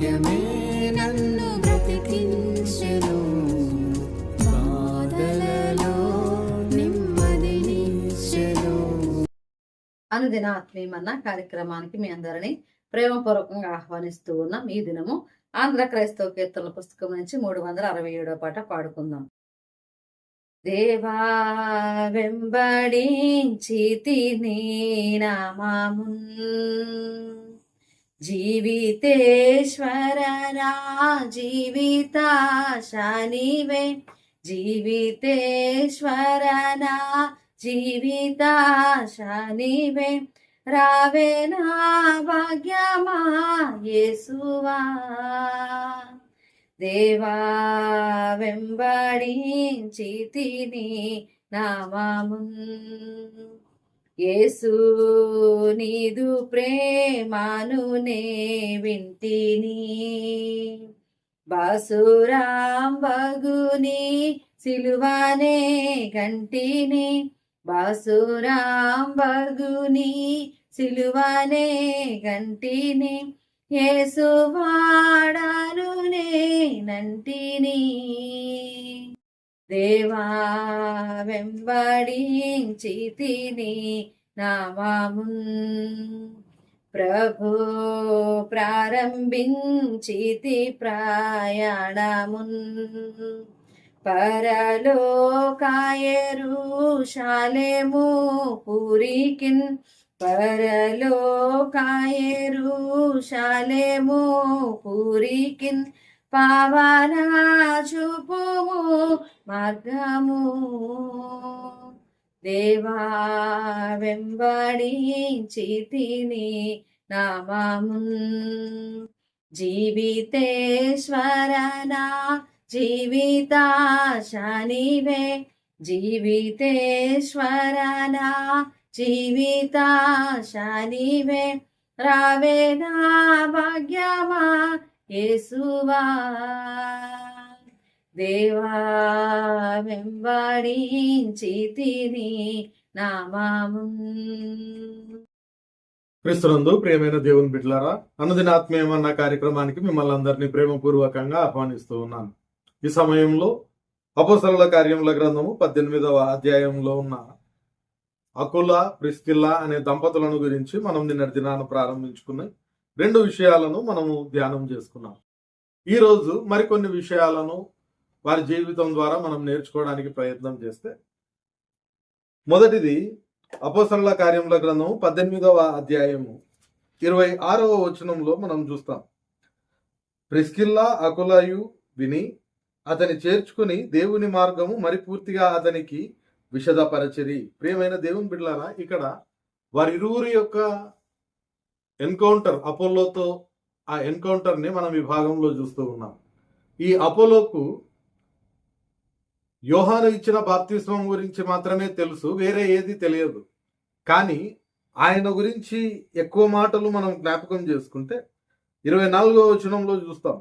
వాక్యమే నన్ను బ్రతికించెను. బాధలలో నెమ్మదినిచ్చెను అనుదిన ఆత్మీయమన్న కార్యక్రమానికి మీ అందరినీ ప్రేమపూర్వకంగా ఆహ్వానిస్తూ ఉన్నాం. ఈ దినము ఆంధ్ర క్రైస్తవ కీర్తనల పుస్తకం నుంచి మూడు వందల అరవై ఏడో పాట పాడుకుందాం. దేవా వెంబడించి తిని నామామున్ జీవితేశ్వరరా జీవిత శనివే జీవితేశ్వరనా జీవిత శనివే రావే భాగ్యమా యేసువా. దేవా వెంబడించి తిని నామామున్ యేసు నీదు ప్రేమను నే వింటిని. బాసురాం బగుని సిలువానే గంటిని బాసురాం బగుని సిలువానే గంటిని యేసువాడాను నంటిని. దేవా వెంబడించితిని నామామున్. ప్రభు ప్రారంభించితి ప్రయాణమున్. పరలోకాయరుషాలేము పూరికిన్. పరలోకాయరు పూరికిన్. పావనా చూపు మార్గము. దేవా వెంబడించి తిని నామమున్ జీవితేశ్వరనా జీవితాశనివే. జీవితేశ్వరనా జీవితాశనివే. రావేనా భాగ్యమా? యేసువా దేవా వెంబడించి తిని నామామున్ క్రీస్తునందు ప్రియమైన దేవుని బిడ్డలారా అనుదిన ఆత్మీయమన్న కార్యక్రమానికి మిమ్మల్ని అందరినీ ప్రేమపూర్వకంగా ఆహ్వానిస్తూ ఉన్నాను. ఈ సమయంలో అపోసరుల కార్యముల గ్రంథము పద్దెనిమిదవ అధ్యాయంలో ఉన్న అకుల ప్రిస్కిల్లా అనే దంపతులను గురించి మనం నిన్నటి దినాన్ని ప్రారంభించుకున్నాం. రెండు విషయాలను మనము ధ్యానం చేసుకున్నాం. ఈ రోజు మరికొన్ని విషయాలను వారి జీవితం ద్వారా మనం నేర్చుకోవడానికి ప్రయత్నం చేస్తే మొదటిది అపోసరుల కార్యముల గ్రంథము పద్దెనిమిదవ అధ్యాయము ఇరవై ఆరవ వచనంలో మనం చూస్తాం. ప్రిస్కిల్లా అకులయు విని అతని చేర్చుకుని దేవుని మార్గము మరి పూర్తిగా అతనికి విషదపరచరి. ప్రియమైన దేవుని బిడ్డలారా ఇక్కడ వారిరువురి యొక్క ఎన్కౌంటర్ అపోలోతో ఆ ఎన్కౌంటర్ని మనం ఈ భాగంలో చూస్తూ ఉన్నాం. ఈ అపోలోకు యోహాను ఇచ్చిన బాప్తిస్మం గురించి మాత్రమే తెలుసు వేరే ఏది తెలియదు. కానీ ఆయన గురించి ఎక్కువ మాటలు మనం జ్ఞాపకం చేసుకుంటే ఇరవై నాలుగో వచనంలో చూస్తాం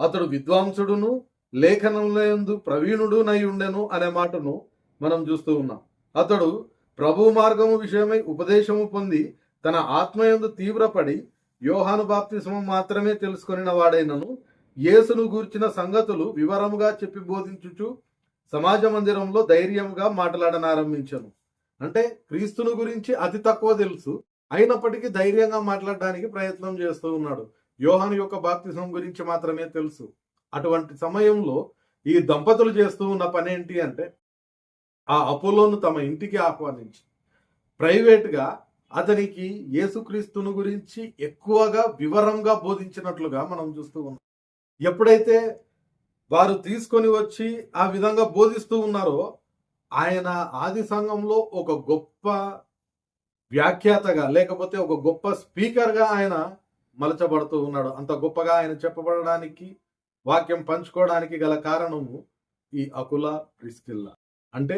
అతడు విద్వాంసుడును లేఖనంలో ప్రవీణుడు నై ఉండెను అనే మాటను మనం చూస్తూ ఉన్నాం. అతడు ప్రభు మార్గము విషయమై ఉపదేశము పొంది తన ఆత్మయందు తీవ్రపడి యోహాను బాప్తిస్మం మాత్రమే తెలుసుకొనిన వాడైనను యేసును గూర్చిన సంగతులు వివరముగా చెప్పి బోధించుచు సమాజ మందిరంలో ధైర్యంగా మాట్లాడనారంభించను. అంటే క్రీస్తును గురించి అతి తక్కువ తెలుసు అయినప్పటికీ ధైర్యంగా మాట్లాడడానికి ప్రయత్నం చేస్తూ ఉన్నాడు. యోహాను యొక్క బాప్తిసం గురించి మాత్రమే తెలుసు. అటువంటి సమయంలో ఈ దంపతులు చేస్తూ ఉన్న పని ఏంటి అంటే ఆ అపోలోను తమ ఇంటికి ఆహ్వానించి ప్రైవేట్గా అతనికి యేసుక్రీస్తును గురించి ఎక్కువగా వివరంగా బోధించినట్లుగా మనం చూస్తూ ఉన్నాం. ఎప్పుడైతే వారు తీసుకొని వచ్చి ఆ విధంగా బోధిస్తూ ఉన్నారో ఆయన ఆది సంఘంలో ఒక గొప్ప వ్యాఖ్యాతగా లేకపోతే ఒక గొప్ప స్పీకర్గా ఆయన మలచబడుతూ ఉన్నాడు. అంత గొప్పగా ఆయన చెప్పబడడానికి వాక్యం పంచుకోవడానికి గల కారణము ఈ అకుల ప్రిస్కిల్లా. అంటే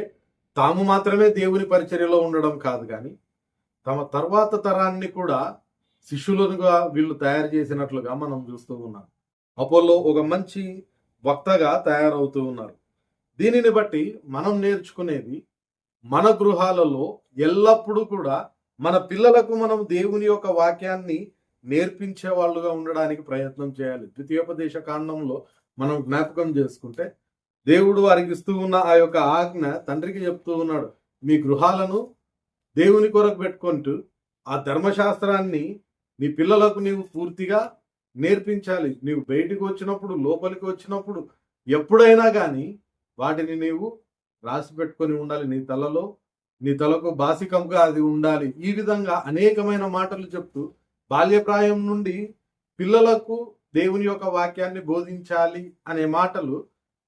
తాము మాత్రమే దేవుని పరిచర్యలో ఉండడం కాదు కానీ తమ తర్వాత తరాన్ని కూడా శిష్యులుగా వీళ్ళు తయారు చేసినట్లుగా మనం చూస్తూ ఉన్నాం. అపోలో ఒక మంచి వక్తగా తయారవుతూ ఉన్నారు. దీనిని బట్టి మనం నేర్చుకునేది మన గృహాలలో ఎల్లప్పుడూ కూడా మన పిల్లలకు మనం దేవుని యొక్క వాక్యాన్ని నేర్పించే వాళ్ళుగా ఉండడానికి ప్రయత్నం చేయాలి. ద్వితీయోపదేశ కాండంలో మనం జ్ఞాపకం చేసుకుంటే దేవుడు వారికి ఇస్తూ ఉన్న ఆ యొక్క ఆజ్ఞ తండ్రికి చెప్తూ ఉన్నాడు మీ గృహాలను దేవుని కొరకు పెట్టుకుంటూ ఆ ధర్మశాస్త్రాన్ని నీ పిల్లలకు నీవు పూర్తిగా నేర్పించాలి. నీవు బయటికి వచ్చినప్పుడు లోపలికి వచ్చినప్పుడు ఎప్పుడైనా కానీ వాటిని నీవు రాసి పెట్టుకొని ఉండాలి. నీ తలలో నీ తలకు బాసికంగా అది ఉండాలి. ఈ విధంగా అనేకమైన మాటలు చెప్తూ బాల్యప్రాయం నుండి పిల్లలకు దేవుని యొక్క వాక్యాన్ని బోధించాలి అనే మాటలు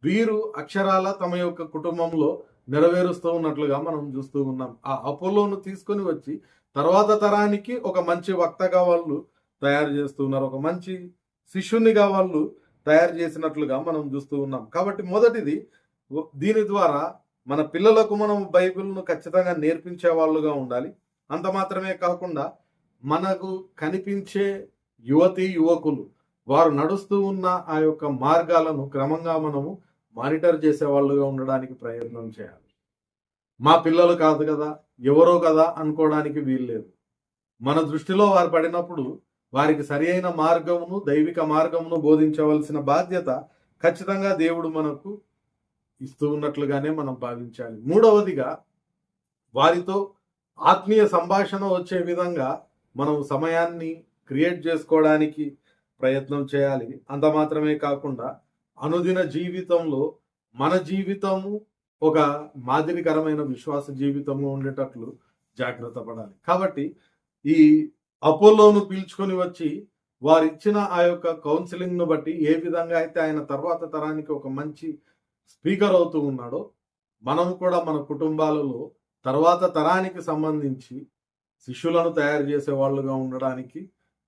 వీరు అక్షరాల తమ యొక్క కుటుంబంలో నెరవేరుస్తూ ఉన్నట్లుగా మనం చూస్తూ ఉన్నాం. ఆ అపోలోను తీసుకొని వచ్చి తర్వాత తరానికి ఒక మంచి వక్తగా వాళ్ళు తయారు చేస్తూ ఉన్నారు. ఒక మంచి శిష్యునిగా వాళ్ళు తయారు చేసినట్లుగా మనం చూస్తూ ఉన్నాం. కాబట్టి మొదటిది దీని ద్వారా మన పిల్లలకు మనం బైబిల్ను ఖచ్చితంగా నేర్పించే వాళ్ళుగా ఉండాలి. అంత మాత్రమే కాకుండా మనకు కనిపించే యువతి యువకులు వారు నడుస్తూ ఉన్న ఆ యొక్క మార్గాలను క్రమంగా మనము మానిటర్ చేసే వాళ్ళుగా ఉండడానికి ప్రయత్నం చేయాలి. మా పిల్లలు కాదు కదా ఎవరో కదా అనుకోవడానికి వీల్లేదు మన దృష్టిలో వారు పడినప్పుడు వారికి సరి అయిన మార్గమును దైవిక మార్గమును బోధించవలసిన బాధ్యత ఖచ్చితంగా దేవుడు మనకు ఇస్తూ ఉన్నట్లుగానే మనం భావించాలి. మూడవదిగా వారితో ఆత్మీయ సంభాషణ వచ్చే విధంగా మనం సమయాన్ని క్రియేట్ చేసుకోవడానికి ప్రయత్నం చేయాలి. అంత మాత్రమే కాకుండా అనుదిన జీవితంలో మన జీవితము ఒక మాదిరికరమైన విశ్వాస జీవితంలో ఉండేటట్లు జాగ్రత్త పడాలి. కాబట్టి ఈ అపోలోను పీల్చుకొని వచ్చి వారు ఇచ్చిన ఆ యొక్క కౌన్సిలింగ్ను బట్టి ఏ విధంగా అయితే ఆయన తర్వాత తరానికి ఒక మంచి స్పీకర్ అవుతూ ఉన్నాడో మనం కూడా మన కుటుంబాలలో తర్వాత తరానికి సంబంధించి శిష్యులను తయారు చేసే వాళ్ళుగా ఉండడానికి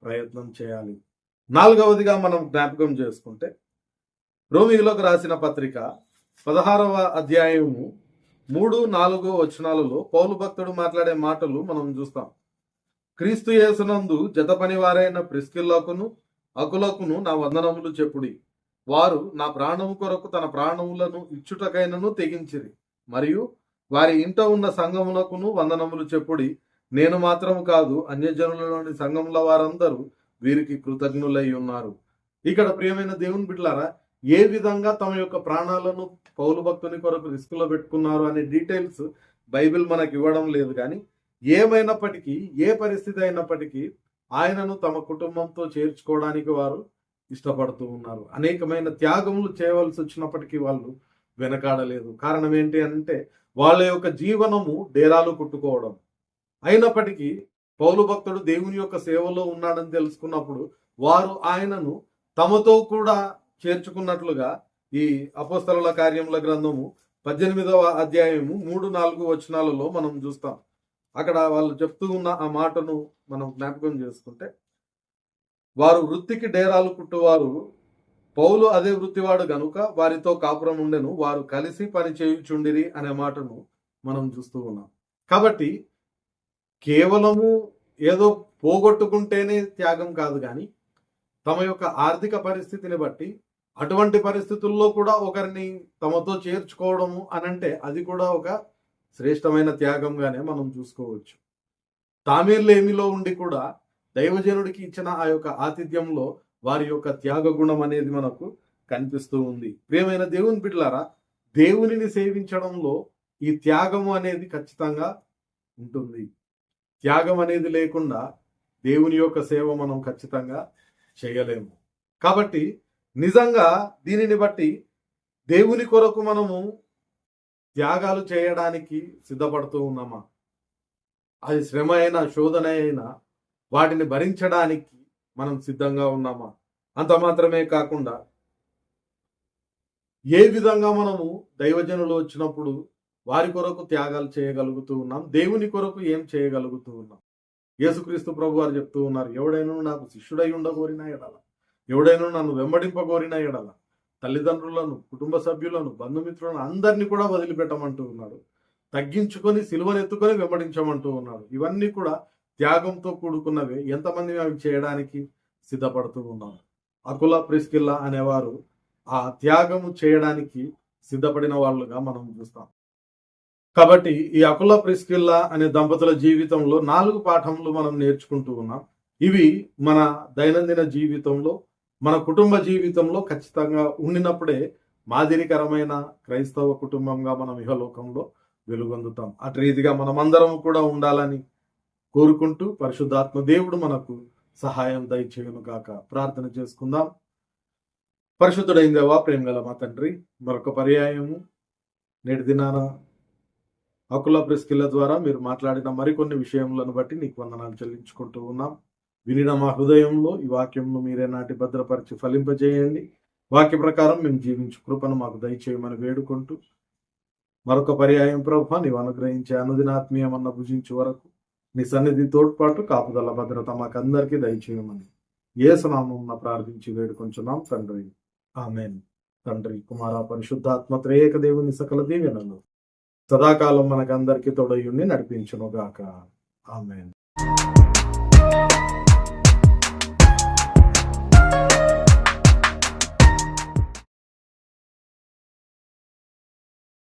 ప్రయత్నం చేయాలి. నాలుగవదిగా మనం జ్ఞాపకం చేసుకుంటే రోమిలోకి రాసిన పత్రిక పదహారవ అధ్యాయము మూడు నాలుగు వచనాలలో పౌలు భక్తుడు మాట్లాడే మాటలు మనం చూస్తాం. క్రీస్తు యేసునందు జత పనివారైన ప్రిస్కిల్లకును అకులకును నా వందనములు చెప్పుడి. వారు నా ప్రాణము కొరకు తన ప్రాణములను ఇచ్చుటకైనను తెగించిరి. మరియు వారి ఇంట ఉన్న సంఘములకును వందనములు చెప్పుడి. నేను మాత్రము కాదు అన్యజనులలోని సంఘముల వారందరూ వీరికి కృతజ్ఞులై ఉన్నారు. ఇక్కడ ప్రియమైన దేవుని బిడ్డలారా ఏ విధంగా తమ యొక్క ప్రాణాలను పౌలు భక్తుని కొరకు రిస్క్లో పెట్టుకున్నారు అనే డీటెయిల్స్ బైబిల్ మనకు ఇవ్వడం లేదు కానీ ఏమైనప్పటికీ ఏ పరిస్థితి అయినప్పటికీ ఆయనను తమ కుటుంబంతో చేర్చుకోవడానికి వారు ఇష్టపడుతూ ఉన్నారు. అనేకమైన త్యాగములు చేయవలసి వచ్చినప్పటికీ వాళ్ళు వెనకాడలేదు. కారణం ఏంటి అంటే వాళ్ళ యొక్క జీవనము డేరాలు కుట్టుకోవడం. అయినప్పటికీ పౌలు భక్తుడు దేవుని యొక్క సేవలో ఉన్నాడని తెలుసుకున్నప్పుడు వారు ఆయనను తమతో కూడా చేర్చుకున్నట్లుగా ఈ అపోస్తల కార్యముల గ్రంథము పద్దెనిమిదవ అధ్యాయము మూడు నాలుగు వచనాలలో మనం చూస్తాం. అక్కడ వాళ్ళు చెప్తూ ఉన్న ఆ మాటను మనం జ్ఞాపకం చేసుకుంటే వారు వృత్తికి డేరాలు కుట్టువారు. పౌలు అదే వృత్తివాడు గనుక వారితో కాపురం ఉండెను వారు కలిసి పని చేయుచుండిరి అనే మాటను మనం చూస్తూ ఉన్నాం. కాబట్టి కేవలము ఏదో పోగొట్టుకుంటేనే త్యాగం కాదు కానీ తమ యొక్క ఆర్థిక పరిస్థితిని బట్టి అటువంటి పరిస్థితుల్లో కూడా ఒకరిని తమతో చేర్చుకోవడము అనంటే అది కూడా ఒక శ్రేష్టమైన త్యాగంగానే మనం చూసుకోవచ్చు. తామీర్లేమిలో ఉండి కూడా దైవజనుడికి ఇచ్చిన ఆ యొక్క ఆతిథ్యంలో వారి యొక్క త్యాగ గుణం అనేది మనకు కనిపిస్తూ ఉంది. ప్రియమైన దేవుని బిడ్లారా దేవునిని సేవించడంలో ఈ త్యాగము అనేది ఖచ్చితంగా ఉంటుంది. త్యాగం అనేది లేకుండా దేవుని యొక్క సేవ మనం ఖచ్చితంగా చేయలేము. కాబట్టి నిజంగా దీనిని బట్టి దేవుని కొరకు మనము త్యాగాలు చేయడానికి సిద్ధపడుతూ ఉన్నామా? అది శ్రమ అయినా శోధన అయినా వాటిని భరించడానికి మనం సిద్ధంగా ఉన్నామా? అంత మాత్రమే కాకుండా ఏ విధంగా మనము దైవజనులు వచ్చినప్పుడు వారి కొరకు త్యాగాలు చేయగలుగుతూ ఉన్నాం? దేవుని కొరకు ఏం చేయగలుగుతూ ఉన్నాం? యేసుక్రీస్తు ప్రభు వారు చెప్తూ ఉన్నారు ఎవడైనా నాకు శిష్యుడై ఉండగోరినా ఎడలా. ఎవడైనా నన్ను వెంబడింపగోరినా ఎడల తల్లిదండ్రులను కుటుంబ సభ్యులను బంధుమిత్రులను అందరినీ కూడా వదిలిపెట్టమంటూ ఉన్నాడు. తగ్గించుకొని సిలువనెత్తుకొని వెంబడించమంటూ ఉన్నాడు. ఇవన్నీ కూడా త్యాగంతో కూడుకున్నవే. ఎంతమంది అవి చేయడానికి సిద్ధపడుతూ ఉన్నారు అకుల ప్రిస్కిల్లా అనేవారు ఆ త్యాగము చేయడానికి సిద్ధపడిన వాళ్ళుగా మనం చూస్తాం. కాబట్టి ఈ అకుల ప్రిస్కిల్లా అనే దంపతుల జీవితంలో నాలుగు పాఠములు మనం నేర్చుకుంటూ ఉన్నాం. ఇవి మన దైనందిన జీవితంలో మన కుటుంబ జీవితంలో ఖచ్చితంగా ఉండినప్పుడే మాదిరికరమైన క్రైస్తవ కుటుంబంగా మనం ఇహలోకంలో వెలుగొందుతాం. అటు రీతిగా మనమందరం కూడా ఉండాలని కోరుకుంటూ పరిశుద్ధాత్మ దేవుడు మనకు సహాయం దయచేయను గాక. ప్రార్థన చేసుకుందాం. పరిశుద్ధుడైన దేవా ప్రేమ గల మా తండ్రి మరొక పర్యాయము నేటి దినాన అకుల ప్రిస్కిల్ల ద్వారా మీరు మాట్లాడిన మరికొన్ని విషయములను బట్టి నీకు వందనాలు చెల్లించుకుంటూ ఉన్నాం. వినిన మా హృదయంలో ఈ వాక్యంను మీరే నాటి భద్రపరిచి ఫలింపజేయండి. వాక్య ప్రకారం మేము జీవించు కృపను మాకు దయచేయమని వేడుకుంటూ మరొక పర్యాయం ప్రభ నీవు అనుగ్రహించే అనుదినాత్మీయమన్న భుజించే వరకు నీ సన్నిధి తోడ్పాటు కాపుదల భద్రత మాకందరికీ దయచేయమని ఏసునామం ప్రార్థించి వేడుకొంచున్నాం తండ్రి. ఆమెన్. తండ్రి కుమార పరిశుద్ధాత్మ త్రేయక దేవుని సకల దీవెనలు సదాకాలం మనకందరికీ తోడయుండి నడిపించును గాక ఆమెన్.